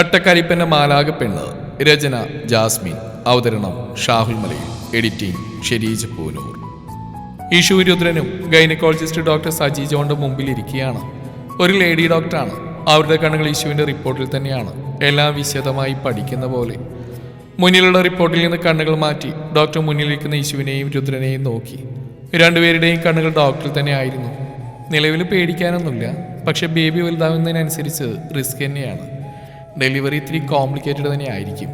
കട്ടക്കരിപ്പന്റെ മാലാക പെണ്ണ് രചന ജാസ്മിൻ. അവതരണം ഷാഹുൽ മലയിൽ. എഡിറ്റിംഗ് ഷെരീജ് പൂനൂർ. ഈശു രുദ്രനും ഗൈനക്കോളജിസ്റ്റ് ഡോക്ടർ സജി ജോണിന്റെ മുമ്പിൽ ഇരിക്കുകയാണ്. ഒരു ലേഡി ഡോക്ടറാണ്. അവരുടെ കണ്ണുകൾ ഈശുവിന്റെ റിപ്പോർട്ടിൽ തന്നെയാണ്. എല്ലാം വിശദമായി പഠിക്കുന്ന പോലെ. മുന്നിലുള്ള റിപ്പോർട്ടിൽ നിന്ന് കണ്ണുകൾ മാറ്റി ഡോക്ടർ മുന്നിലിരിക്കുന്ന ഈശുവിനെയും രുദ്രനെയും നോക്കി. രണ്ടുപേരുടെയും കണ്ണുകൾ ഡോക്ടറിൽ തന്നെ ആയിരുന്നു. നിലവിൽ പേടിക്കാനൊന്നുമില്ല. പക്ഷെ ബേബി വലുതാവുന്നതിനനുസരിച്ച് റിസ്ക് തന്നെയാണ്. ഡെലിവറി ഇത്തിരി കോംപ്ലിക്കേറ്റഡ് തന്നെ ആയിരിക്കും.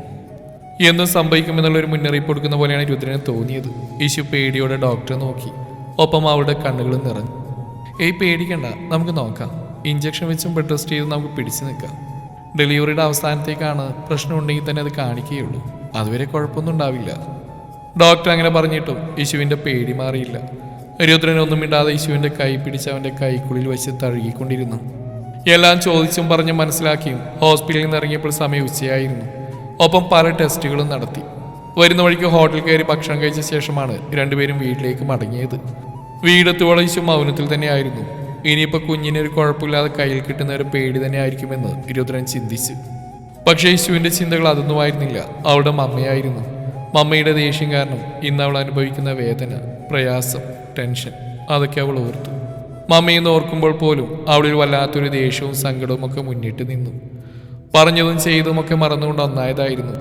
എന്തും സംഭവിക്കുമെന്നുള്ള ഒരു മുന്നറിയിപ്പ് കൊടുക്കുന്ന പോലെയാണ് രുദ്രന് തോന്നിയത്. യേശു പേടിയോടെ ഡോക്ടറെ നോക്കി. ഒപ്പം അവളുടെ കണ്ണുകളും നിറഞ്ഞു. ഏയ് പേടിക്കണ്ട. നമുക്ക് നോക്കാം. ഇഞ്ചക്ഷൻ വെച്ചും ബെഡ് റെസ്റ്റ് ചെയ്ത് നമുക്ക് പിടിച്ചു നിൽക്കാം. ഡെലിവറിയുടെ അവസാനത്തേക്കാണ് പ്രശ്നമുണ്ടെങ്കിൽ തന്നെ അത് കാണിക്കുകയുള്ളൂ. അതുവരെ കുഴപ്പമൊന്നും ഉണ്ടാവില്ല. ഡോക്ടർ അങ്ങനെ പറഞ്ഞിട്ടും യേശുവിന്റെ പേടി മാറിയില്ല. രുദ്രനൊന്നും മിണ്ടാതെ യേശുവിന്റെ കൈ പിടിച്ച് അവന്റെ കൈക്കുള്ളിൽ വെച്ച് തഴുകിക്കൊണ്ടിരുന്നു. എല്ലാം ചോദിച്ചും പറഞ്ഞ് മനസ്സിലാക്കിയും ഹോസ്പിറ്റലിൽ നിന്ന് ഇറങ്ങിയപ്പോൾ സമയം ഉച്ചയായിരുന്നു. ഒപ്പം പല ടെസ്റ്റുകളും നടത്തി. വരുന്ന വഴിക്ക് ഹോട്ടൽ കയറി ഭക്ഷണം കഴിച്ച ശേഷമാണ് രണ്ടുപേരും വീട്ടിലേക്ക് മടങ്ങിയത്. വീടെത്തുവോളം യേശു മൗനത്തിൽ തന്നെയായിരുന്നു. ഇനിയിപ്പോൾ കുഞ്ഞിനൊരു കുഴപ്പമില്ലാതെ കയ്യിൽ കിട്ടുന്ന ഒരു പേടി തന്നെ ആയിരിക്കുമെന്ന് ഇരുപത്തിരൻ ചിന്തിച്ചു. പക്ഷേ യേശുവിന്റെ ചിന്തകൾ അതൊന്നും ആയിരുന്നില്ല. അവളുടെ മമ്മയായിരുന്നു. മമ്മയുടെ ദേഷ്യം കാരണം ഇന്ന് അവൾ അനുഭവിക്കുന്ന വേദന പ്രയാസം ടെൻഷൻ അതൊക്കെ അവൾ ഓർത്തു. മമ്മയെന്ന് ഓർക്കുമ്പോൾ പോലും അവിടെ ഒരു വല്ലാത്തൊരു ദേഷ്യവും സങ്കടവും ഒക്കെ മുന്നിട്ട് നിന്നു. പറഞ്ഞതും ചെയ്തതുമൊക്കെ മറന്നുകൊണ്ട് ഒന്നായതായിരുന്നു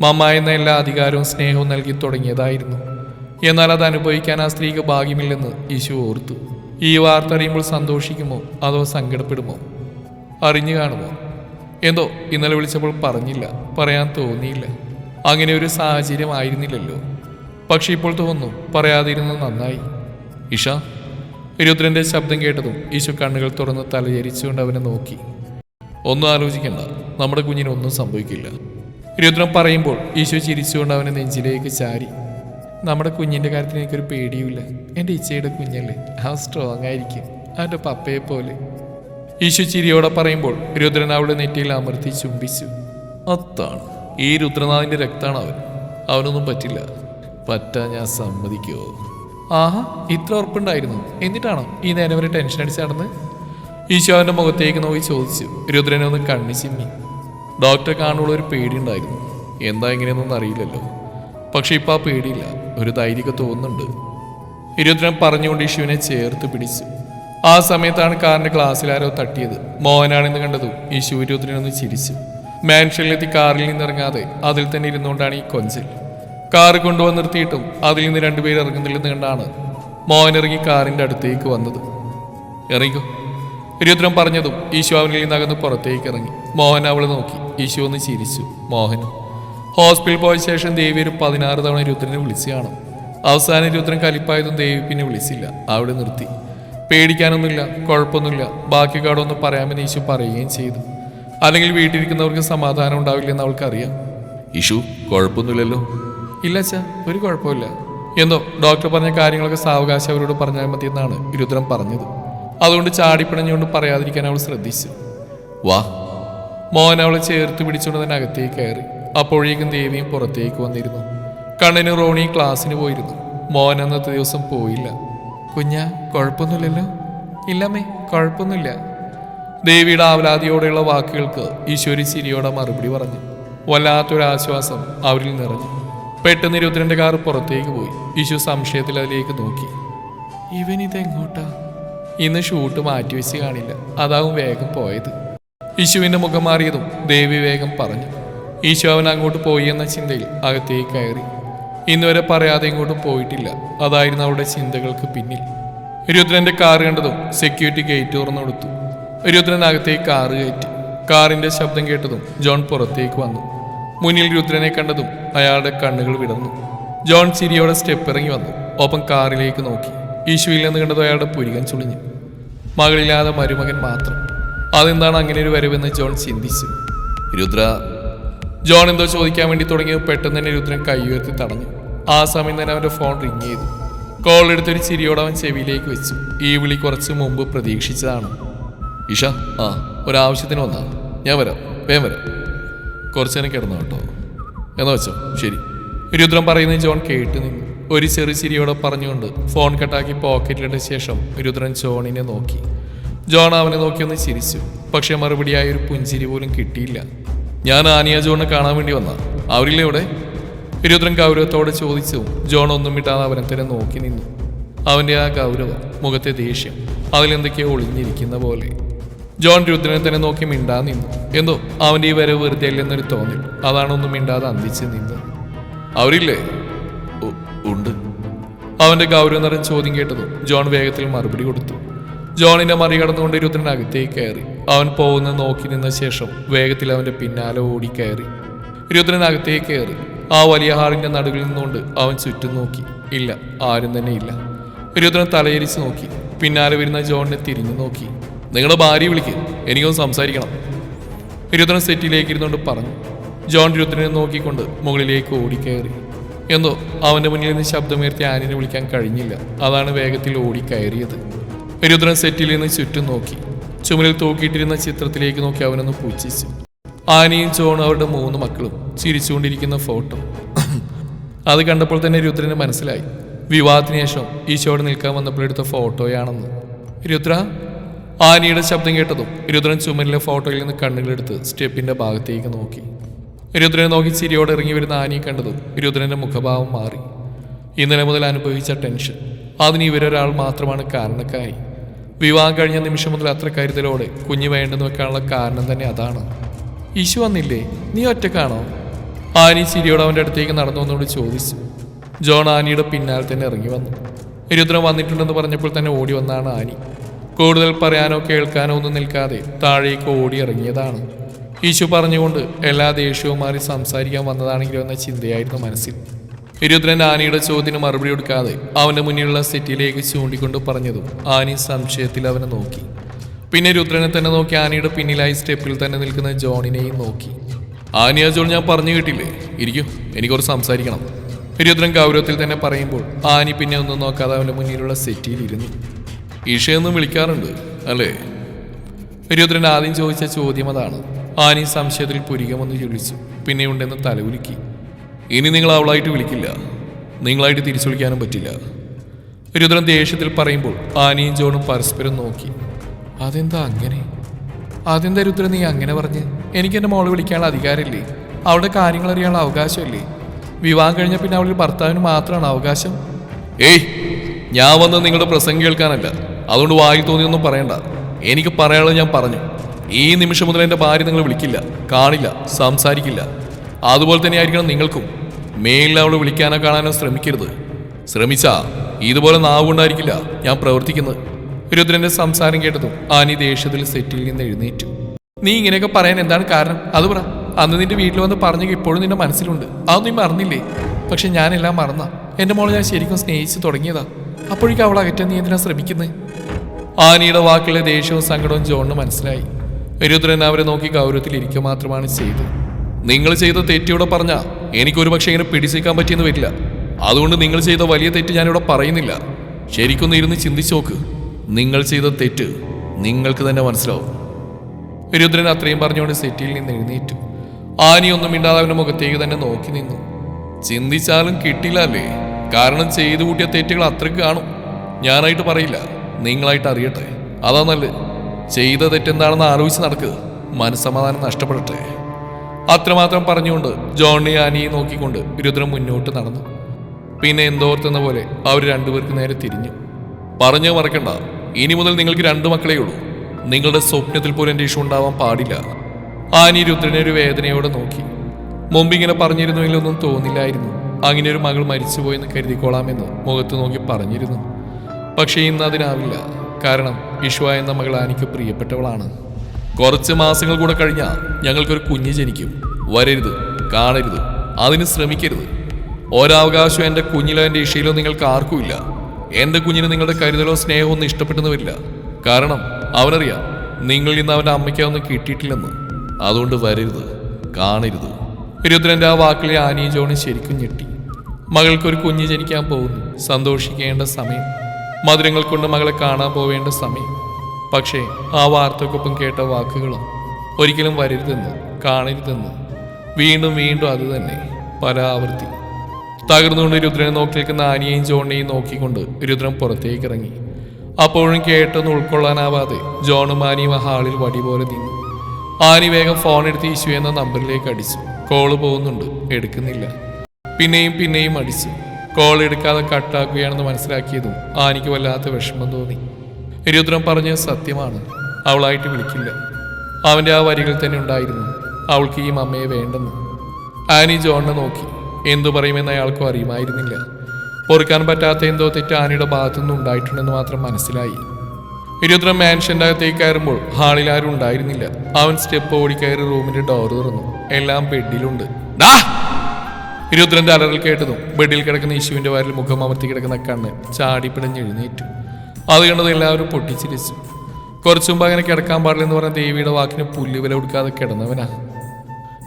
മമ്മ എന്ന എല്ലാ അധികാരവും സ്നേഹവും നൽകി തുടങ്ങിയതായിരുന്നു. എന്നാൽ അത് അനുഭവിക്കാൻ ആ സ്ത്രീക്ക് ഭാഗ്യമില്ലെന്ന് യേശു ഓർത്തു. ഈ വാർത്ത അറിയുമ്പോൾ സന്തോഷിക്കുമോ അതോ സങ്കടപ്പെടുമോ? അറിഞ്ഞു കാണുമോ? എന്തോ ഇന്നലെ വിളിച്ചപ്പോൾ പറഞ്ഞില്ല. പറയാൻ തോന്നിയില്ല. അങ്ങനെ ഒരു സാഹചര്യം ആയിരുന്നില്ലല്ലോ. പക്ഷെ ഇപ്പോൾ തോന്നുന്നു പറയാതിരുന്നത് നന്നായി. ഇഷ രുദ്രന്റെ ശബ്ദം കേട്ടതും ഈശു കണ്ണുകൾ തുറന്ന് തലചരിച്ചുകൊണ്ട് അവനെ നോക്കി. ഒന്നും ആലോചിക്കണ്ട. നമ്മുടെ കുഞ്ഞിന് ഒന്നും സംഭവിക്കില്ല. രുദ്രൻ പറയുമ്പോൾ ഈശോ ചിരിച്ചുകൊണ്ട് അവനെ നെഞ്ചിലേക്ക് ചാരി. നമ്മുടെ കുഞ്ഞിന്റെ കാര്യത്തിൽ എനിക്കൊരു പേടിയുമില്ല. എന്റെ ഇച്ചയുടെ കുഞ്ഞല്ലേ. ആ സ്ട്രോങ് ആയിരിക്കും. അവന്റെ പപ്പയെ പോലെ. ഈശോ ചിരിയോടെ പറയുമ്പോൾ രുദ്രൻ അവളുടെ നെറ്റിയിൽ അമർത്തി ചുംബിച്ചു. അത്താണ്. ഈ രുദ്രനാഥിന്റെ രക്താണ് അവൻ അവനൊന്നും പറ്റില്ല. പറ്റാ ഞാൻ സമ്മതിക്കോ. ആഹാ ഇത്ര ഉറപ്പുണ്ടായിരുന്നു. എന്നിട്ടാണോ ഈ നേരം വരെ ടെൻഷൻ അടിച്ച് നടന്ന്? ഈശോ അവന്റെ മുഖത്തേക്ക് നോക്കി ചോദിച്ചു. രുദ്രനെ ഒന്ന് കണ്ണി ചിമ്മി. ഡോക്ടറെ കാണുമ്പോൾ ഒരു പേടിയുണ്ടായിരുന്നു. എന്താ എങ്ങനെയൊന്നും അറിയില്ലല്ലോ. പക്ഷെ ഇപ്പൊ ആ പേടിയില്ല. ഒരു ധൈര്യമൊക്കെ തോന്നുന്നുണ്ട്. ഇരുദ്രൻ പറഞ്ഞുകൊണ്ട് ഈശുവിനെ ചേർത്ത് പിടിച്ചു. ആ സമയത്താണ് കാറിന്റെ ക്ലാസ്സിൽ ആരോ തട്ടിയത്. മോഹനാണെന്ന് കണ്ടതും ഈശു ഇരുദ്രനൊന്ന് ചിരിച്ചു. മാൻഷനിലെത്തി കാറിൽ നിന്നിറങ്ങാതെ അതിൽ തന്നെ ഇരുന്നുകൊണ്ടാണ് ഈ കൊഞ്ചൽ. കാറ് കൊണ്ടുവന്ന് നിർത്തിയിട്ടും അതിൽ നിന്ന് രണ്ടുപേർ ഇറങ്ങുന്നില്ലെന്ന് കണ്ടാണ് മോഹൻ ഇറങ്ങി കാറിന്റെ അടുത്തേക്ക് വന്നത്. ഇറങ്ങിക്കോ. രുദ്രം പറഞ്ഞതും ഈശോ അവനിൽ നിന്ന് അകന്ന് പുറത്തേക്ക് ഇറങ്ങി. മോഹൻ അവളെ നോക്കി. ഈശോ ഒന്ന് ചിരിച്ചു. മോഹൻ ഹോസ്പിറ്റൽ പോയ ശേഷം ദേവി ഒരു പതിനാറ് തവണ രുദ്രനെ വിളിച്ചാണ് അവസാനം രുദ്രൻ കലിപ്പായതും ദേവി പിന്നെ വിളിച്ചില്ല. അവിടെ നിർത്തി. പേടിക്കാനൊന്നുമില്ല കുഴപ്പമൊന്നുമില്ല. ബാക്കി കാടൊന്ന് പറയാമെന്ന് ഈശു പറയുകയും ചെയ്തു. അല്ലെങ്കിൽ വീട്ടിലിരിക്കുന്നവർക്ക് സമാധാനം ഉണ്ടാവില്ലെന്ന് അവൾക്കറിയാം. ഇഷു കുഴപ്പമൊന്നുമില്ലല്ലോ. ഇല്ല അച്ഛാ ഒരു കുഴപ്പമില്ല എന്തോ ഡോക്ടർ പറഞ്ഞ കാര്യങ്ങളൊക്കെ സാവകാശം അവരോട് പറഞ്ഞാൽ മതി എന്നാണ് രുദ്രൻ പറഞ്ഞത്. അതുകൊണ്ട് ചാടിപ്പിണഞ്ഞുകൊണ്ട് പറയാതിരിക്കാൻ അവൾ ശ്രദ്ധിച്ചു. വാ. മോഹൻ അവളെ ചേർത്ത് പിടിച്ചുകൊണ്ട് തന്നെ അകത്തേക്ക് കയറി. അപ്പോഴേക്കും ദേവിയും പുറത്തേക്ക് വന്നിരുന്നു. കണ്ണന് റോണി ക്ലാസ്സിന് പോയിരുന്നു. മോഹൻ അന്നത്തെ ദിവസം പോയില്ല. കുഞ്ഞ കുഴപ്പമൊന്നുമില്ലല്ലോ? ഇല്ലമ്മേ കുഴപ്പമൊന്നുമില്ല. ദേവിയുടെ ആവലാതിയോടെയുള്ള വാക്കുകൾക്ക് ഈശ്വരി ചിരിയോടെ മറുപടി പറഞ്ഞു. വല്ലാത്തൊരാശ്വാസം അവരിൽ നിറഞ്ഞു. പെട്ടെന്ന് ഇരുപത്തിരണ്ട് കാർ പുറത്തേക്ക് പോയി. യശു സംശയത്തിൽ അതിലേക്ക് നോക്കി. ഇവൻ ഇതെങ്ങോട്ടാ? ഇന്ന് ഷൂട്ട് മാറ്റിവെച്ച് കാണില്ല. അതാവും വേഗം പോയത്. യേശുവിന്റെ മുഖം മാറിയതും ദേവി വേഗം പറഞ്ഞു. ഈശു അവൻ അങ്ങോട്ട് പോയി എന്ന ചിന്തയിൽ അകത്തേക്ക് കയറി. ഇന്നുവരെ പറയാതെ ഇങ്ങോട്ടും പോയിട്ടില്ല. അതായിരുന്നു അവരുടെ ചിന്തകൾക്ക് പിന്നിൽ. ഇരുപത്തിരണ്ട് കാർ കണ്ടതും സെക്യൂരിറ്റി ഗേറ്റ് തുറന്നു കൊടുത്തു. രുദ്രൻ അകത്തേക്ക് കാറ് കയറ്റി. കാറിന്റെ ശബ്ദം കേട്ടതും ജോൺ പുറത്തേക്ക് വന്നു. മുന്നിൽ രുദ്രനെ കണ്ടതും അയാളുടെ കണ്ണുകൾ വിടർന്നു. ജോൺ ചിരിയോടെ സ്റ്റെപ്പ് ഇറങ്ങി വന്നു. ഒപ്പം കാറിലേക്ക് നോക്കി. ഈശുവിൽ നിന്ന് കണ്ടതും അയാളുടെ പുരികൻ ചുളിഞ്ഞു. മകളില്ലാതെ മരുമകൻ മാത്രം. അതെന്താണ് അങ്ങനെ ഒരു വരവെന്ന് ജോൺ ചിന്തിച്ചു. രുദ്ര. ജോൺ എന്തോ ചോദിക്കാൻ വേണ്ടി തുടങ്ങിയത് പെട്ടെന്ന് തന്നെ രുദ്രൻ കൈ ഉയർത്തി തടഞ്ഞു. ആ സമയം തന്നെ അവന്റെ ഫോൺ റിങ് ചെയ്തു. കോൾ എടുത്തൊരു ചിരിയോടെ അവൻ ചെവിയിലേക്ക് വെച്ചു. ഈ വിളി കുറച്ച് മുമ്പ് പ്രതീക്ഷിച്ചതാണ്. ഇഷ ആ ഒരാവശ്യത്തിന് വന്നാ. ഞാൻ വരാം. വേം വരാം. കുറച്ചു നേരം കിടന്നു കേട്ടോ. എന്നാ വെച്ചോ ശരി. രുദ്രം പറയുന്ന ജോൺ കേട്ട് നിന്നു. ഒരു ചെറു ചിരിയോടെ പറഞ്ഞുകൊണ്ട് ഫോൺ കട്ടാക്കി പോക്കറ്റിലിട്ട ശേഷം രുദ്രൻ ജോണിനെ നോക്കി. ജോൺ അവനെ നോക്കി ഒന്ന് ചിരിച്ചു. പക്ഷെ മറുപടിയായ ഒരു പുഞ്ചിരി പോലും കിട്ടിയില്ല. ഞാൻ ആനിയ ജോണിനെ കാണാൻ വേണ്ടി വന്ന. അവരില്ലേ ഇവിടെ? രുദ്രൻ ഗൗരവത്തോടെ ചോദിച്ചു. ജോൺ ഒന്നും വിട്ടാതെ അവനെ തന്നെ നോക്കി നിന്നു. അവന്റെ ആ ഗൗരവം മുഖത്തെ ദേഷ്യം അതിലെന്തൊക്കെയോ ഒളിഞ്ഞിരിക്കുന്ന പോലെ. ജോൺ രുദ്രനെ തന്നെ നോക്കി മിണ്ടാ നിന്നു. എന്തോ അവന്റെ ഈ വരവ് വെറുതെ അല്ലെന്നൊരു തോന്നൽ. അതാണ് ഒന്നും മിണ്ടാതെ അന്തിച്ച് നിന്ന്. അവരില്ലേ? ഉണ്ട്. അവന്റെ ഗൗരവം നിറഞ്ഞ ചോദ്യം കേട്ടതും ജോൺ വേഗത്തിൽ മറുപടി കൊടുത്തു. ജോണിനെ മറികടന്നുകൊണ്ട് രുദ്രൻ അകത്തേക്ക് കയറി. അവൻ പോകുന്ന നോക്കി നിന്ന ശേഷം വേഗത്തിൽ അവന്റെ പിന്നാലെ ഓടി കയറി. രുദ്രൻ അകത്തേക്ക് കയറി. ആ വലിയ ഹാളിന്റെ നടുവിൽ നിന്നുകൊണ്ട് അവൻ ചുറ്റും നോക്കി. ഇല്ല ആരും തന്നെ ഇല്ല. രുദ്രൻ തലയിരിച്ച് നോക്കി. പിന്നാലെ വരുന്ന ജോണിനെ തിരിഞ്ഞു നോക്കി. നിങ്ങളുടെ ഭാര്യ വിളിക്ക്. എനിക്കൊന്ന് സംസാരിക്കണം. രുദ്രൻ സെറ്റിലേക്ക് ഇരുന്നുകൊണ്ട് പറഞ്ഞു. ജോൺ രുദ്രനെ നോക്കിക്കൊണ്ട് മുകളിലേക്ക് ഓടിക്കയറി. എന്തോ അവന്റെ മുന്നിൽ നിന്ന് ശബ്ദമുയർത്തി ആനിനെ വിളിക്കാൻ കഴിഞ്ഞില്ല. അതാണ് വേഗത്തിൽ ഓടിക്കയറിയത്. രുദ്രൻ സെറ്റിൽ നിന്ന് ചുറ്റും നോക്കി. ചുമലിൽ തൂക്കിയിട്ടിരുന്ന ചിത്രത്തിലേക്ക് നോക്കി അവനൊന്ന് പൂച്ഛിച്ചു ആനയും ജോണും അവരുടെ മൂന്ന് മക്കളും ചിരിച്ചുകൊണ്ടിരിക്കുന്ന ഫോട്ടോ. അത് കണ്ടപ്പോൾ തന്നെ രുദ്രന് മനസ്സിലായി. വിവാഹത്തിന് ശേഷം ഈശോട് നിൽക്കാൻ വന്നപ്പോൾ എടുത്ത ഫോട്ടോയാണെന്ന്. രുദ്ര ആനിയുടെ ശബ്ദം കേട്ടതും രുദ്രൻ ചുമലിലെ ഫോട്ടോയിൽ നിന്ന് കണ്ണുകളെടുത്ത് സ്റ്റെപ്പിന്റെ ഭാഗത്തേക്ക് നോക്കി. രുദ്രനെ നോക്കി ചിരിയോടെ ഇറങ്ങി വരുന്ന ആനിയെ കണ്ടതും രുദ്രന്റെ മുഖഭാവം മാറി. ഇന്നലെ മുതൽ അനുഭവിച്ച ടെൻഷൻ. അതിന് ഇവരൊരാൾ മാത്രമാണ് കാരണക്കായി വിവാഹം കഴിഞ്ഞ നിമിഷം മുതൽ അത്ര കരുതലോടെ കുഞ്ഞ് വേണ്ടെന്ന് വെക്കാനുള്ള കാരണം തന്നെ അതാണ്. ഈശു വന്നില്ലേ? നീ ഒറ്റക്കാണോ? ആനി ചിരിയോടെ അവന്റെ അടുത്തേക്ക് നടന്നു വന്നോട് ചോദിച്ചു. ജോൺ ആനിയുടെ പിന്നാലെ തന്നെ ഇറങ്ങി വന്നു. രുദ്രൻ വന്നിട്ടുണ്ടെന്ന് പറഞ്ഞപ്പോൾ തന്നെ ഓടി വന്നാണ് ആനി. കൂടുതൽ പറയാനോ കേൾക്കാനോ ഒന്നും നിൽക്കാതെ താഴേക്ക് ഓടി ഇറങ്ങിയതാണ് ഈശു പറഞ്ഞുകൊണ്ട് എല്ലാ ദേഷ്യവും മാറി സംസാരിക്കാൻ വന്നതാണെങ്കിലും എന്ന ചിന്തയായിരുന്നു മനസ്സിൽ. രുദ്രൻ ആനിയുടെ ചോദ്യത്തിന് മറുപടി കൊടുക്കാതെ അവന്റെ മുന്നിലുള്ള സെറ്റിലേക്ക് ചൂണ്ടിക്കൊണ്ട് പറഞ്ഞതും ആനി സംശയത്തിൽ അവനെ നോക്കി. പിന്നെ രുദ്രനെ തന്നെ നോക്കി ആനിയുടെ പിന്നിലായി സ്റ്റെപ്പിൽ തന്നെ നിൽക്കുന്ന ജോണിനെയും നോക്കി. ആനിയ ജോൺ ഞാൻ പറഞ്ഞു കേട്ടില്ലേ? ഇരിക്കും എനിക്കൊരു സംസാരിക്കണം. രുദ്രൻ ഗൗരവത്തിൽ തന്നെ പറയുമ്പോൾ ആനി പിന്നെ ഒന്നും നോക്കാതെ അവന്റെ മുന്നിലുള്ള സെറ്റിയിൽ ഇരുന്നു. ഈഷയൊന്നും വിളിക്കാറുണ്ട് അല്ലേ? രുദ്രൻ ആദ്യം ചോദിച്ച ചോദ്യം അതാണ്. ആനി സംശയത്തിൽ പുരികമെന്ന് ചോദിച്ചു പിന്നെ ഉണ്ടെന്ന് തലകുലുക്കി. ഇനി നിങ്ങൾ അവളായിട്ട് വിളിക്കില്ല. നിങ്ങളായിട്ട് തിരിച്ചു വിളിക്കാനും പറ്റില്ല. രുദ്രൻ ദേഷ്യത്തിൽ പറയുമ്പോൾ ആനിയും ജോണും പരസ്പരം നോക്കി. അതെന്താ അങ്ങനെ? അതെന്താ രുദ്രൻ നീ അങ്ങനെ പറഞ്ഞ്? എനിക്ക് എന്റെ മോളെ വിളിക്കാനുള്ള അധികാരമില്ലേ? അവളുടെ കാര്യങ്ങൾ അറിയാനുള്ള അവകാശമില്ലേ? വിവാഹം കഴിഞ്ഞ പിന്നെ അവളിൽ ഭർത്താവിന് മാത്രമാണ് അവകാശം? ഏയ് ഞാൻ വന്ന് നിങ്ങളുടെ പ്രസംഗം കേൾക്കാനല്ല. അതുകൊണ്ട് വായി തോന്നിയൊന്നും പറയണ്ട. എനിക്ക് പറയാനുള്ളത് ഞാൻ പറഞ്ഞു. ഈ നിമിഷം മുതൽ എന്റെ ഭാര്യ നിങ്ങൾ വിളിക്കില്ല കാണില്ല സംസാരിക്കില്ല. അതുപോലെ തന്നെ ആയിരിക്കണം നിങ്ങൾക്കും. മേലിൽ അവൾ വിളിക്കാനോ കാണാനോ ശ്രമിക്കരുത്. ശ്രമിച്ചാ ഇതുപോലെ നാവുകൊണ്ടായിരിക്കില്ല ഞാൻ പ്രവർത്തിക്കുന്നത്. രുദ്രന്റെ സംസാരം കേട്ടതും ആനി ദേഷ്യത്തിൽ സെറ്റിൽ നിന്ന് എഴുന്നേറ്റു. നീ ഇങ്ങനെയൊക്കെ പറയാൻ എന്താണ് കാരണം? അത് പറ. അന്ന് നിന്റെ വീട്ടിൽ വന്ന് പറഞ്ഞു ഇപ്പോഴും നിന്റെ മനസ്സിലുണ്ട്. അതൊന്നും നീ മറന്നില്ലേ? പക്ഷെ ഞാനെല്ലാം മറന്ന. എന്റെ മോളെ ഞാൻ ശരിക്കും സ്നേഹിച്ച് തുടങ്ങിയതാ. അപ്പോഴേക്കും അവൾ അകറ്റാൻ നീ എന്തിനാ ശ്രമിക്കുന്നത് ആനിയുടെ വാക്കിലെ ദേഷ്യവും സങ്കടവും ജോണിന് മനസ്സിലായി. രുദ്രൻ അവരെ നോക്കി ഗൗരവത്തിൽ ഇരിക്കുക മാത്രമാണ് ചെയ്തത്. നിങ്ങൾ ചെയ്ത തെറ്റിയോടെ പറഞ്ഞാൽ എനിക്കൊരു പക്ഷേ ഇങ്ങനെ പിടിച്ചേക്കാൻ പറ്റിയെന്ന് വരില്ല. അതുകൊണ്ട് നിങ്ങൾ ചെയ്ത വലിയ തെറ്റ് ഞാനിവിടെ പറയുന്നില്ല. ശരിക്കൊന്ന് ഇരുന്ന് ചിന്തിച്ചു നോക്ക്. നിങ്ങൾ ചെയ്ത തെറ്റ് നിങ്ങൾക്ക് തന്നെ മനസ്സിലാവും. രുദ്രൻ അത്രയും പറഞ്ഞുകൊണ്ട് സെറ്റിയിൽ നിന്ന് എഴുന്നേറ്റു. ആനിയൊന്നും മിണ്ടാതെ അവന്റെ മുഖത്തേക്ക് തന്നെ നോക്കി നിന്നു. ചിന്തിച്ചാലും കിട്ടില്ല അല്ലേ? കാരണം ചെയ്തു കൂട്ടിയ തെറ്റുകൾ അത്രയ്ക്ക് കാണും. ഞാനായിട്ട് പറയില്ല. നിങ്ങളായിട്ട് അറിയട്ടെ. അതാ നല്ലത്. ചെയ്ത തെറ്റെന്താണെന്ന് ആലോചിച്ച് നടക്കുക മനസ്സമാധാനം നഷ്ടപ്പെടട്ടെ. അത്രമാത്രം പറഞ്ഞുകൊണ്ട് ജോണി ആനിയെ നോക്കിക്കൊണ്ട് രുദ്രൻ മുന്നോട്ട് നടന്നു. പിന്നെ എന്തോർത്തെന്ന പോലെ അവർ രണ്ടുപേർക്ക് നേരെ തിരിഞ്ഞു. പറഞ്ഞു മറക്കണ്ട. ഇനി മുതൽ നിങ്ങൾക്ക് രണ്ടു മക്കളേ ഉള്ളൂ. നിങ്ങളുടെ സ്വപ്നത്തിൽ പോലും എന്റെ ഇഷ്യൂ ഉണ്ടാവാൻ പാടില്ല. ആനി രുദ്രനെ ഒരു വേദനയോടെ നോക്കി. മുമ്പ് ഇങ്ങനെ പറഞ്ഞിരുന്നുവെങ്കിലൊന്നും തോന്നില്ലായിരുന്നു. അങ്ങനെ ഒരു മകൾ മരിച്ചുപോയെന്ന് കരുതിക്കോളാമെന്ന് മുഖത്ത് നോക്കി പറഞ്ഞിരുന്നു. പക്ഷേ ഇന്ന് അതിനാവില്ല. കാരണം ഇഷ്വ എന്ന മകൾ എനിക്ക് പ്രിയപ്പെട്ടവളാണ്. കുറച്ച് മാസങ്ങൾ കൂടെ കഴിഞ്ഞാൽ ഞങ്ങൾക്കൊരു കുഞ്ഞ് ജനിക്കും. വരരുത് കാണരുത് അതിന് ശ്രമിക്കരുത്. ഒരവകാശം എന്റെ കുഞ്ഞിലോ എന്റെ ഇഷയിലോ നിങ്ങൾക്ക് ആർക്കുമില്ല എന്റെ കുഞ്ഞിന് നിങ്ങളുടെ കരുതലോ സ്നേഹമോ ഒന്നും ഇഷ്ടപ്പെട്ടെന്ന് വരില്ല. കാരണം അവനറിയാം നിങ്ങളിൽ നിന്ന് അവന്റെ അമ്മയ്ക്കൊന്നും കിട്ടിയിട്ടില്ലെന്ന്. അതുകൊണ്ട് വരരുത് കാണരുത്. രുദ്രന്റെ ആ വാക്കിലെ ആനിയും ജോണും ശരിക്കും ഞെട്ടി. മകൾക്കൊരു കുഞ്ഞ് ജനിക്കാൻ പോകുന്നു. സന്തോഷിക്കേണ്ട സമയം. മധുരങ്ങൾ കൊണ്ട് മകളെ കാണാൻ പോവേണ്ട സമയം. പക്ഷേ ആ വാർത്തക്കൊപ്പം കേട്ട വാക്കുകളും ഒരിക്കലും വരരുതെന്ന് കാണരുതെന്ന് വീണ്ടും വീണ്ടും അത് തന്നെ പരാവർത്തി. തകർന്നുകൊണ്ട് രുദ്രനെ നോക്കി നിൽക്കുന്ന ആനിയെയും ജോണിനെയും നോക്കിക്കൊണ്ട് രുദ്രൻ പുറത്തേക്ക് ഇറങ്ങി അപ്പോഴും കേട്ടൊന്നും ഉൾക്കൊള്ളാനാവാതെ ജോണും ആനിയും ആ ഹാളിൽ വടി പോലെ നിന്നു. ആനി വേഗം ഫോൺ എടുത്ത് ഈശു എന്ന നമ്പറിലേക്ക് അടിച്ചു. കോൾ പോകുന്നുണ്ട് എടുക്കുന്നില്ല. പിന്നെയും പിന്നെയും അടിച്ചു. കോൾ എടുക്കാതെ കട്ടാക്കുകയാണെന്ന് മനസ്സിലാക്കിയതും ആനിക്ക് വല്ലാത്ത വിഷമം തോന്നി. രുദ്രൻ പറഞ്ഞ സത്യമാണ്. അവളായിട്ട് വിളിക്കില്ല. അവന്റെ ആ വരികൾ തന്നെ ഉണ്ടായിരുന്നു. അവൾക്ക് ഈ അമ്മയെ വേണ്ടെന്ന്. ആനി ജോണിനെ നോക്കി. എന്തു പറയുമെന്ന് അയാൾക്കും അറിയുമായിരുന്നില്ല. പൊറുക്കാൻ പറ്റാത്ത എന്തോ തെറ്റ് ആനിയുടെ ഭാഗത്തുനിന്ന് ഉണ്ടായിട്ടുണ്ടെന്ന് മാത്രം മനസ്സിലായി. ഇരുദ്രം മാൻഷന്റെ അകത്തേക്ക് കയറുമ്പോൾ ഹാളിൽ ആരും ഉണ്ടായിരുന്നില്ല. അവൻ സ്റ്റെപ്പ് ഓടിക്കയറി റൂമിന്റെ ഡോർ തുറന്നു. എല്ലാം ബെഡിലുണ്ട് ദാ! ഇരുപത്തിരണ്ട് അലറൽ കേട്ടതും ബെഡിൽ കിടക്കുന്ന യേശുവിന്റെ വാരിൽ മുഖം അമർത്തി കിടക്കുന്ന കണ്ണ് ചാടി പിടഞ്ഞ് എഴുന്നേറ്റു. അത് കണ്ടത് എല്ലാവരും പൊട്ടിച്ചിരിച്ചു. കുറച്ചു മുമ്പ് അങ്ങനെ കിടക്കാൻ പാടില്ലെന്ന് പറഞ്ഞ ദേവിയുടെ വാക്കിന് പുല്ല് വില കൊടുക്കാതെ കിടന്നവനാ.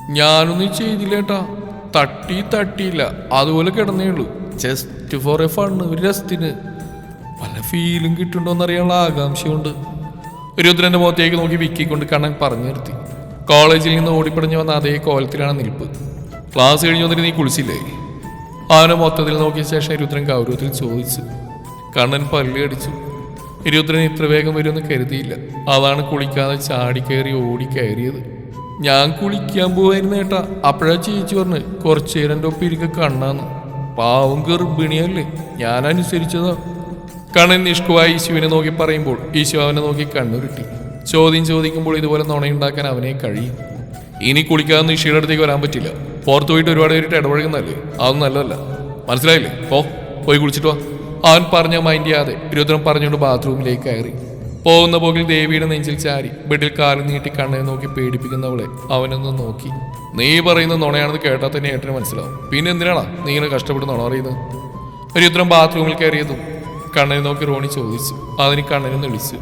ഞാനൊന്നും ചെയ്തില്ല കേട്ടാ. തട്ടി തട്ടിയില്ല. അതുപോലെ കിടന്നേ ഉള്ളൂ. ജസ്റ്റ് ഫോർ എ ഫണ്ണ് ഒരു രസത്തിന്. പല ഫീലും കിട്ടുണ്ടോന്നറിയാനുള്ള ആകാംക്ഷയുണ്ട്. രുദ്രന്റെ മുഖത്തേക്ക് നോക്കി വിക്കിക്കൊണ്ട് കണ്ണൻ പറഞ്ഞു നിർത്തി. കോളേജിൽ നിന്ന് ഓടിപ്പടഞ്ഞു വന്ന അതേ കോലത്തിലാണ് നിൽപ്പ്. ക്ലാസ് കഴിഞ്ഞു വന്നിട്ട് നീ കുളിച്ചില്ലേ? അവനെ മൊത്തത്തിൽ നോക്കിയ ശേഷം രുദ്രൻ ഗൗരവത്തിൽ ചോദിച്ചു. കണ്ണൻ പല്ലടിച്ചു രുദ്രൻ ഇത്ര വേഗം വരുമെന്ന് കരുതിയില്ല. അതാണ് കുളിക്കാതെ ചാടിക്കയറി ഓടി കയറിയത്. ഞാൻ കുളിക്കാൻ പോവായിരുന്നു ഏട്ടാ. അപ്പോഴാ ചേച്ചി പറഞ്ഞ് കുറച്ചു നേരം ഒപ്പം ഇരിക്ക കണ്ണാന്ന്. പാവം ഗർഭിണിയല്ലേ? ഞാൻ അനുസരിച്ചതാ. കണ്ണൻ നിഷ്കുവായി ഈശുവിനെ നോക്കി പറയുമ്പോൾ ഈശു അവനെ നോക്കി കണ്ണുരുട്ടി. ചോദ്യം ചോദിക്കുമ്പോൾ ഇതുപോലെ നുണയുണ്ടാക്കാൻ അവനെ കഴിയും. ഇനി കുളിക്കാതെ നിഷയുടെ അടുത്തേക്ക് വരാൻ പറ്റില്ല. പുറത്തു പോയിട്ട് ഒരുപാട് പേരിട്ട് ഇടപഴകുന്നതല്ലേ? അതൊന്നും നല്ലതല്ല. മനസ്സിലായില്ലേ? പോ പോയി കുളിച്ചിട്ട് വാ. അവൻ പറഞ്ഞ മൈൻഡ് ചെയ്യാതെ രുദ്രൻ പറഞ്ഞുകൊണ്ട് ബാത്റൂമിലേക്ക് കയറി. പോകുന്ന പോകിൽ ദേവിയുടെ നെഞ്ചിൽ ചാരി ബെഡിൽ കാൽ നീട്ടി കണ്ണെ നോക്കി പേടിപ്പിക്കുന്നവളെ അവനൊന്ന് നോക്കി. നീ പറയുന്ന നുണയാണെന്ന് കേട്ടാൽ തന്നെ ഏട്ടന് മനസ്സിലാവും. പിന്നെ എന്തിനാണാ നീ ഇങ്ങനെ കഷ്ടപ്പെട്ട് നുണ പറയുന്നത്? രുദ്രൻ ബാത്റൂമിൽ കയറിയതും കണ്ണനെ നോക്കി റോണി ചോദിച്ചു. അതിന് കണ്ണനെ വിളിച്ചു.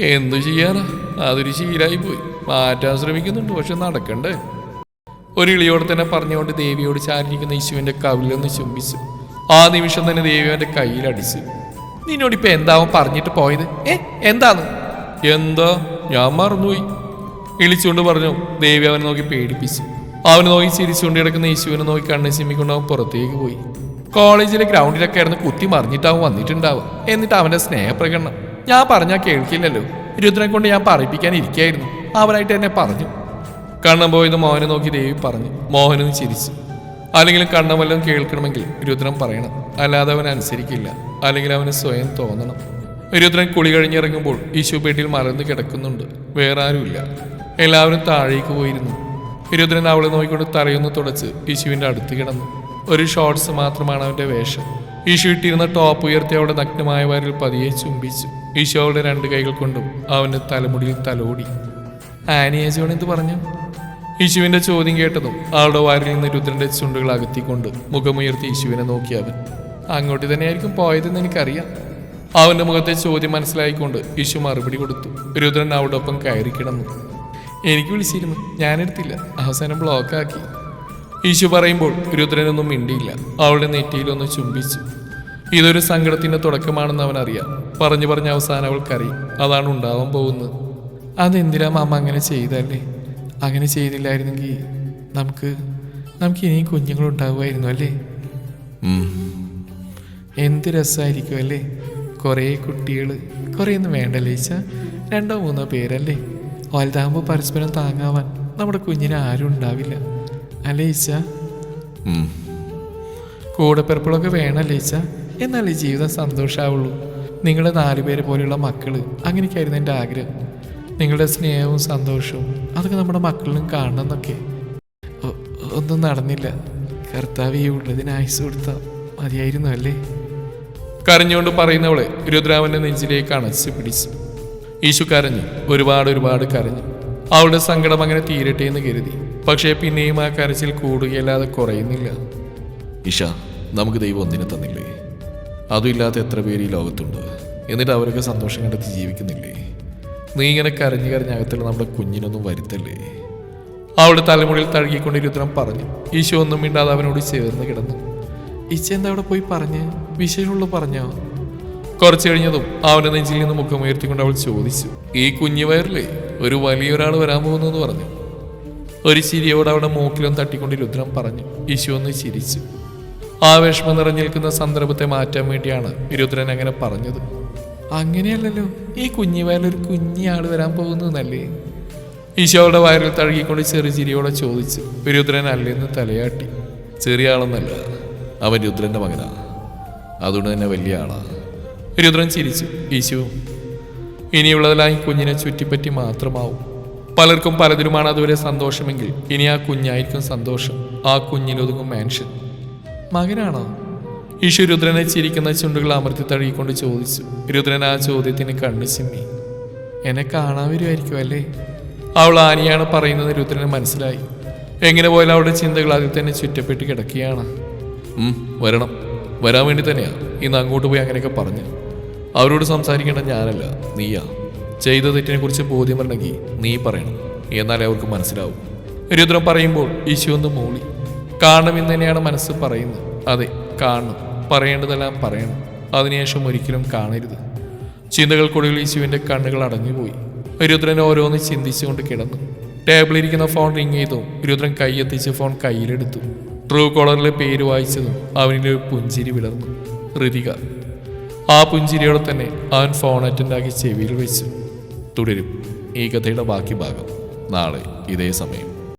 എന്തു ചെയ്യാനാ? അതൊരു ശീലായി പോയി. മാറ്റാൻ ശ്രമിക്കുന്നുണ്ട് പക്ഷെ നടക്കണ്ടേ? ഒരു ഇളിയോട് തന്നെ പറഞ്ഞുകൊണ്ട് ദേവിയോട് ചാരിയിരിക്കുന്ന യേശുവിന്റെ കവിലൊന്ന് ചുംബിച്ചു. ആ നിമിഷം തന്നെ ദേവി അവന്റെ കയ്യിലടിച്ചു നിന്നോട് ഇപ്പം എന്താവും പറഞ്ഞിട്ട് പോയത്? ഏ എന്താന്ന് എന്താ? ഞാൻ മറന്നുപോയി. ഇളിച്ചുകൊണ്ട് പറഞ്ഞു. ദേവി അവനെ നോക്കി പേടിപ്പിച്ചു. അവനെ നോക്കി ചിരിച്ചുകൊണ്ട് കിടക്കുന്ന യേശുവിനെ നോക്കി കണ്ണ് ചിമ്മിക്കൊണ്ട് അവൻ പുറത്തേക്ക് പോയി. കോളേജിലെ ഗ്രൗണ്ടിലൊക്കെ ആയിരുന്നു കുത്തി മറിഞ്ഞിട്ടാവും വന്നിട്ടുണ്ടാവും എന്നിട്ട് അവന്റെ സ്നേഹപ്രകടനം. ഞാൻ പറഞ്ഞാൽ കേൾക്കില്ലല്ലോ. രുദ്രനെ കൊണ്ട് ഞാൻ പറയിപ്പിക്കാൻ ഇരിക്കായിരുന്നു. അവനായിട്ട് എന്നെ പറഞ്ഞു. കണ്ണൻ പോയത് മോഹനെ നോക്കി ദേവി പറഞ്ഞു. മോഹനും ചിരിച്ചു. അല്ലെങ്കിൽ കണ്ണൻ വല്ലതും കേൾക്കണമെങ്കിൽ രുദ്രൻ പറയണം. അല്ലാതെ അവൻ അനുസരിക്കില്ല. അല്ലെങ്കിൽ അവന് സ്വയം തോന്നണം. രുദ്രൻ കുളി കഴിഞ്ഞിറങ്ങുമ്പോൾ ഈശു ബെഡിൽ മറന്ന് കിടക്കുന്നുണ്ട്. വേറെ ആരുമില്ല. എല്ലാവരും താഴേക്ക് പോയിരുന്നു. രുദ്രൻ അവളെ നോക്കിക്കൊണ്ട് തറയൊന്ന് തുടച്ച് യേശുവിന്റെ അടുത്ത് കിടന്നു. ഒരു ഷോർട്സ് മാത്രമാണ് അവന്റെ വേഷം. ഈശു ഇട്ടിരുന്ന ടോപ്പ് ഉയർത്തി അവളുടെ നഗ്നമായ വാരിൽ പതിയെ ചുംബിച്ചു. യേശു അവളുടെ രണ്ട് കൈകൾ കൊണ്ടും അവന്റെ തലമുടിയിൽ തലോടി. ആനിയേജോൺ എന്ത് പറഞ്ഞു? യേശുവിന്റെ ചോദ്യം കേട്ടതും ആളുടെ വയറിൽ നിന്ന് രുദ്രന്റെ ചുണ്ടുകൾ അകത്തിക്കൊണ്ട് മുഖമുയർത്തി യേശുവിനെ നോക്കി അവൻ. അങ്ങോട്ട് തന്നെയായിരിക്കും പോയതെന്ന് എനിക്കറിയാം. അവന്റെ മുഖത്തെ ചോദ്യം മനസ്സിലായിക്കൊണ്ട് യേശു മറുപടി കൊടുത്തു. രുദ്രൻ അവളുടെ ഒപ്പം കയറി കിടന്നു. എനിക്ക് വിളിച്ചിരുന്നു. ഞാനെടുത്തില്ല. അവസാനം ബ്ലോക്കാക്കി യേശു പറയുമ്പോൾ രുദ്രനൊന്നും മിണ്ടിയില്ല. അവളുടെ നെറ്റിയിലൊന്ന് ചുംബിച്ചു. ഇതൊരു സങ്കടത്തിന്റെ തുടക്കമാണെന്ന് അവൻ അറിയാം പറഞ്ഞു പറഞ്ഞ അവസാനം അവൾക്കറിയും. അതാണ് ഉണ്ടാവാൻ പോകുന്നത്. അതെന്തിനാ മാമ അങ്ങനെ ചെയ്തല്ലേ? അങ്ങനെ ചെയ്തില്ലായിരുന്നെങ്കിൽ നമുക്ക് നമുക്ക് ഇനിയും കുഞ്ഞുങ്ങളുണ്ടാവുമായിരുന്നു അല്ലേ? എന്ത് രസമായിരിക്കും അല്ലേ? കുറേ കുട്ടികൾ കുറേ ഒന്നും വേണ്ടല്ലേ ഈച്ച? രണ്ടോ മൂന്നോ പേരല്ലേ? വലുതാകുമ്പോൾ പരസ്പരം താങ്ങാവാൻ നമ്മുടെ കുഞ്ഞിന് ആരും ഉണ്ടാവില്ല. അല്ലേ ഈച്ച? കൂടെ പിറപ്പുകളൊക്കെ വേണമല്ലേ ഈച്ച? എന്നാലേ ജീവിതം സന്തോഷമാവുള്ളൂ നിങ്ങളുടെ നാലുപേരെ പോലെയുള്ള മക്കൾ അങ്ങനെയൊക്കെയായിരുന്നു എന്റെ ആഗ്രഹം. നിങ്ങളുടെ സ്നേഹവും സന്തോഷവും അതൊക്കെ നമ്മുടെ മക്കളിലും കാണണം എന്നൊക്കെ. ഒന്നും നടന്നില്ല. കർത്താവ് ഈ ഉള്ളതിന് ആയുസ് കൊടുത്ത മതിയായിരുന്നു അല്ലേ? കരഞ്ഞുകൊണ്ട് പറയുന്നവളെ രുദ്രാവന്റെ നെഞ്ചിലേക്ക് അണച്ച് പിടിച്ചു. ഈശു കരഞ്ഞു. ഒരുപാട് ഒരുപാട് കരഞ്ഞു. അവളുടെ സങ്കടം അങ്ങനെ തീരട്ടെ എന്ന് കരുതി. പക്ഷേ പിന്നെയും ആ കരച്ചിൽ കൂടുകയല്ലാതെ കുറയുന്നില്ല. ഇഷ നമുക്ക് ദൈവം ഒന്നിനെ തന്നില്ലേ? അതും ഇല്ലാത്ത എത്ര പേര് ഈ ലോകത്തുണ്ട്? എന്നിട്ട് അവരൊക്കെ സന്തോഷം കണ്ടെത്തി ജീവിക്കുന്നില്ലേ? നീ ഇങ്ങനെ കരഞ്ഞു കരഞ്ഞ് അകത്തുള്ള നമ്മുടെ കുഞ്ഞിനൊന്നും വരുത്തല്ലേ? അവളുടെ തലമുടിയിൽ തഴുകിക്കൊണ്ട് രുദ്രം പറഞ്ഞു. ഈശോ ഒന്നും മിണ്ടാതെ അവനോട് ചേർന്ന് കിടന്നു. ഈശ എന്താ അവിടെ പോയി പറഞ്ഞ്? വിശേഷമുള്ള പറഞ്ഞോ? കുറച്ചു കഴിഞ്ഞതും അവന്റെ നെഞ്ചിൽ നിന്ന് മുഖം ഉയർത്തിക്കൊണ്ട് അവൾ ചോദിച്ചു ഈ കുഞ്ഞു വയറിലെ ഒരു വലിയൊരാൾ വരാൻ പോകുന്നു എന്ന് പറഞ്ഞു? ഒരു ചിരിയോട് അവിടെ മൂക്കിലും തട്ടിക്കൊണ്ട് രുദ്രം പറഞ്ഞു. ഈശോ ഒന്ന് ചിരിച്ചു. ആ വിഷമം നിറഞ്ഞു നിൽക്കുന്ന സന്ദർഭത്തെ മാറ്റാൻ വേണ്ടിയാണ് രുദ്രൻ അങ്ങനെ പറഞ്ഞത്. അങ്ങനെയല്ലല്ലോ. ഈ കുഞ്ഞു കുഞ്ഞി ആൾ വരാൻ പോകുന്നതല്ലേ എന്നല്ലേ? അവളുടെ വയറിൽ തഴുകിക്കൊണ്ട് ചെറുചിരിയോടെ ചോദിച്ചു രുദ്രൻ അല്ലെന്ന് തലയാട്ടി. ചെറിയ ആളൊന്നല്ല അവൻ രുദ്രന്റെ മകനാ. അതുകൊണ്ട് തന്നെ വലിയ ആളാ. രുദ്രൻ ചിരിച്ചു ഈശോ ഇനിയുള്ളതെല്ലാം ഈ കുഞ്ഞിനെ ചുറ്റിപ്പറ്റി മാത്രമാവും. പലർക്കും പലതിലുമാണ് അതുവരെ സന്തോഷമെങ്കിൽ ഇനി ആ കുഞ്ഞായിരിക്കും സന്തോഷം. ആ കുഞ്ഞിലൊതുങ്ങും മാൻഷൻ മകനാണോ? ഈശു രുദ്രനെ ചിരിക്കുന്ന ചുണ്ടുകൾ അമർത്തി തഴുകിക്കൊണ്ട് ചോദിച്ചു രുദ്രൻ ആ ചോദ്യത്തിന് കണ്ണു ചിമ്മി. എന്നെ കാണാൻ വരുമായിരിക്കും അല്ലേ? അവൾ ആനിയാണ് പറയുന്നത് രുദ്രന് മനസ്സിലായി. എങ്ങനെ പോയാലും അവളുടെ ചിന്തകൾ അതിൽ തന്നെ ചുറ്റപ്പെട്ട് കിടക്കുകയാണ്. വരണം. വരാൻ വേണ്ടി തന്നെയാ. ഇന്ന് അങ്ങോട്ട് പോയി അങ്ങനെയൊക്കെ പറഞ്ഞു. അവരോട് സംസാരിക്കേണ്ട ഞാനല്ല. നീയാ. ചെയ്ത തെറ്റിനെ കുറിച്ച് ബോധ്യം വരണമെങ്കിൽ നീ പറയണം. എന്നാലേ അവർക്ക് മനസ്സിലാവും. രുദ്രം പറയുമ്പോൾ ഈശോ ഒന്ന് മൂളി. കാണണമെന്ന് തന്നെയാണ് മനസ്സ് പറയുന്നത്. അതെ കാണണം. പറയേണ്ടതെല്ലാം പറയണം. അതിനുശേഷം ഒരിക്കലും കാണരുത്. ചിന്തകൾക്കൊടുവിൽ യേശുവിന്റെ കണ്ണുകൾ അടഞ്ഞുപോയി. രുദ്രൻ ഓരോന്ന് ചിന്തിച്ചുകൊണ്ട് കിടന്നു. ടേബിളിരിക്കുന്ന ഫോൺ റിങ് ചെയ്തു. രുദ്രൻ കൈയെത്തിച്ച് ഫോൺ കയ്യിലെടുത്തു. ട്രൂ കോളറിലെ പേര് വായിച്ചതും അവനിലെ പുഞ്ചിരി വിളർന്നു. ഋതിക ആ പുഞ്ചിരിയോടെ തന്നെ അവൻ ഫോൺ അറ്റൻഡാക്കി ചെവിയിൽ വെച്ചു. തുടരും ഈ കഥയുടെ ബാക്കി ഭാഗം. നാളെ ഇതേ സമയം.